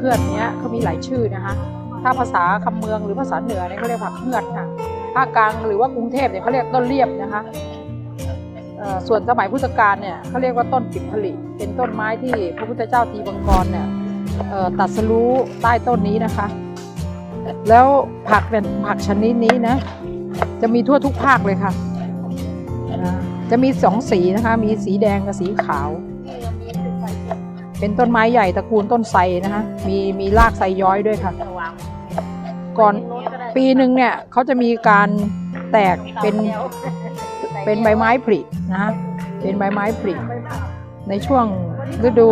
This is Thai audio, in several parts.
เฮือดเนี้ยเขามีหลายชื่อนะคะ ถ้าภาษาคำเมืองหรือภาษาเหนือเนี่ยเขาเรียกผักเฮือดค่ะภาคกลางหรือว่ากรุงเทพเนี่ยเขาเรียกต้นเรียบนะคะส่วนสมัยพุทธกาลเนี่ยเขาเรียกว่าต้นปิดผลิเป็นต้นไม้ที่พระพุทธเจ้าทีบังกรเนี่ยตัดสรู้ใต้ต้นนี้นะคะ แล้วผักเป็นผักชนิดนี้นะ จะมีทั่วทุกภาคเลยค่ะ จะมีสองสีนะคะ มีสีแดงกับสีขาว เป็นต้นไม้ใหญ่ตระกูลต้นไทรนะคะมีมีรากไทรย้อยด้วยค่ะ ก่อนปีหนึ่งเนี่ยเขาจะมีการแตกเป็นเป็นใบไม้ผลินะเป็นใบไม้ผลิในช่วงฤดู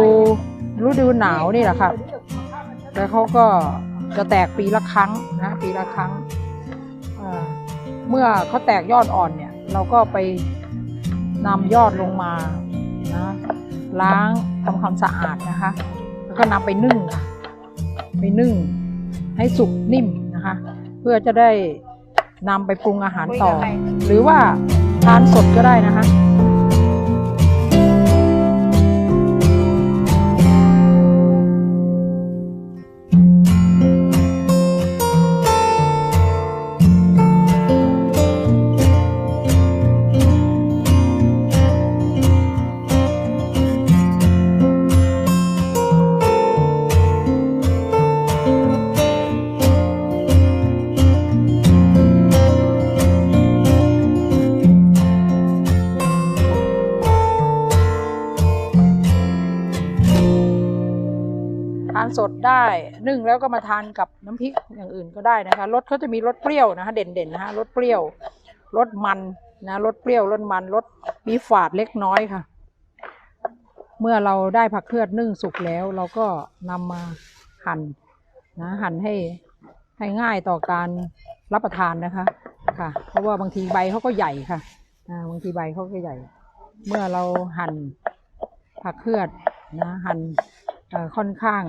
ฤดูหนาวนี่แหละค่ะแล้วเขาก็จะแตกปีละครั้งนะปีละครั้งเมื่อเขาแตกยอดอ่อนเนี่ย เราก็ไปนำยอดลงมานะ ล้างทำความสะอาดนะคะ แล้วก็นำไปนึ่งค่ะ ไปนึ่ง ให้สุกนิ่มนะคะ เพื่อจะได้นำไปปรุงอาหารต่อ หรือว่าทานสดก็ได้นะคะานสดได้นึ่งแล้วก็มาทานกับน้ำพริกอย่างอื่นก็ได้นะคะรสเขาจะมีรสเปรี้ยวนะคะเด่นๆนะคะรสเปรี้ยวรสมันนะรสเปรี้ยวรสมันรสมีฝาดเล็กน้อยค่ะ เมื่อเราได้ผักเคลือดนึ่งสุกแล้ว เราก็นำมาหั่นนะหั่นให้ให้ง่ายต่อการรับประทานนะคะค่ะ เพราะว่าบางทีใบเขาก็ใหญ่ค่ะบางทีใบเขาก็ใหญ่ เมื่อเราหั่นผักเคลือดนะหั่น ค่อนข้าง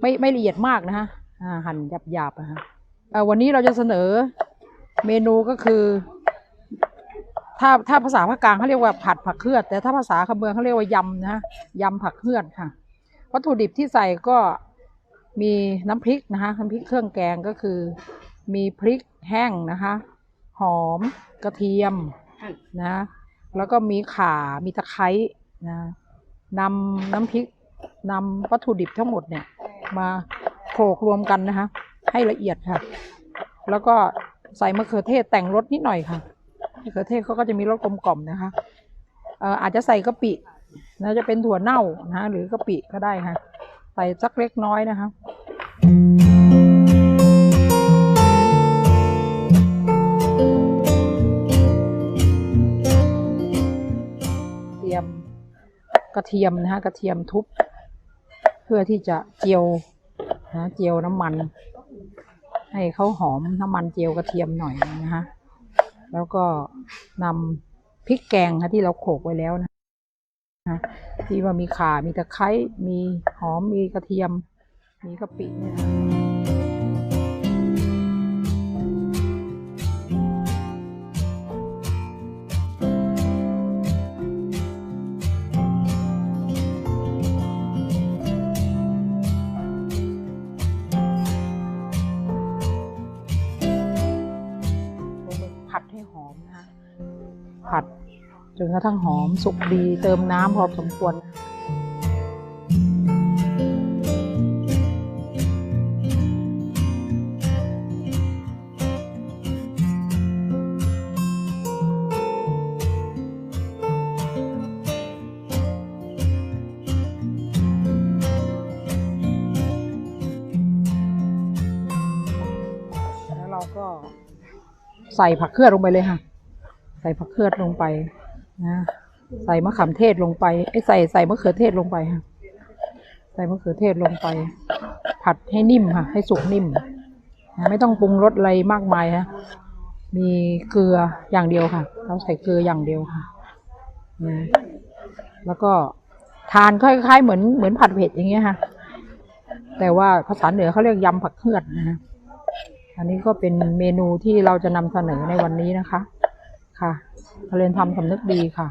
ไม่ไม่ละเอียดมากนะฮะหั่นหยาบหยาบๆนะฮะวันนี้เราจะเสนอเมนูก็คือ ถ้าถ้าภาษาภาคกลางเขาเรียกว่าผัดผักเคลือด แต่ถ้าภาษาคำเมืองเขาเรียกว่ายำนะฮะยำผักเคลือดค่ะ วัตถุดิบที่ใส่ก็มีน้ำพริกนะคะน้ำพริกเครื่องแกงก็คือ มีพริกแห้งนะคะ หอมกระเทียมนะ แล้วก็มีข่ามีตะไคร้นะ นำน้ำพริกนำวัตถุดิบทั้งหมดเนี่ย มาโขลกรวมกันนะคะ ให้ละเอียดค่ะ แล้วก็ใส่มะเขือเทศแต่งรสนิดหน่อยค่ะมะเขือเทศเขาก็จะมีรสกลมกล่อมนะคะเอ่ออาจจะใส่กะปินะจะเป็นถั่วเน่านะหรือกะปิก็ได้ค่ะ ใส่สักเล็กน้อยนะคะเตรียม กระเทียมนะคะกระเทียมทุบ เพื่อที่จะเจียวนะเจียวน้ำมัน ให้เขาหอมน้ำมันเจียวกระเทียมหน่อยนะคะแล้วก็นำพริกแกงค่ะที่เราโขลกไว้แล้วนะที่ว่ามีข่ามีตะไคร้มีหอมมีกระเทียม มีกะปิเนี่ย ผัด จนกระทั่งหอมสุกดีเติมน้ำพอสมควร แล้วเราก็ใส่ผักเคลือลงไปเลยค่ะ ใส่ผักเคลือดลงไปนะใส่มะขามเทศลงไปไอ้ใส่ใส่มะเขือเทศลงไปค่ะใส่มะเขือเทศลงไป ผัดให้นิ่มค่ะ ให้สุกนิ่มนะไม่ต้องปรุงรสอะไรมากมายฮะมีเกลืออย่างเดียวค่ะ เราใส่เกลืออย่างเดียวค่ะนะแล้วก็ทานคล้ายๆเหมือนเหมือนผัดเผ็ดอย่างเงี้ยค่ะ แต่ว่าภาษาเหนือเขาเรียกยำผักเฮือดนะฮะอันนี้ก็เป็นเมนูที่เราจะนำเสนอในวันนี้นะคะ ค่ะเรียนทำสำนึกดีค่ะ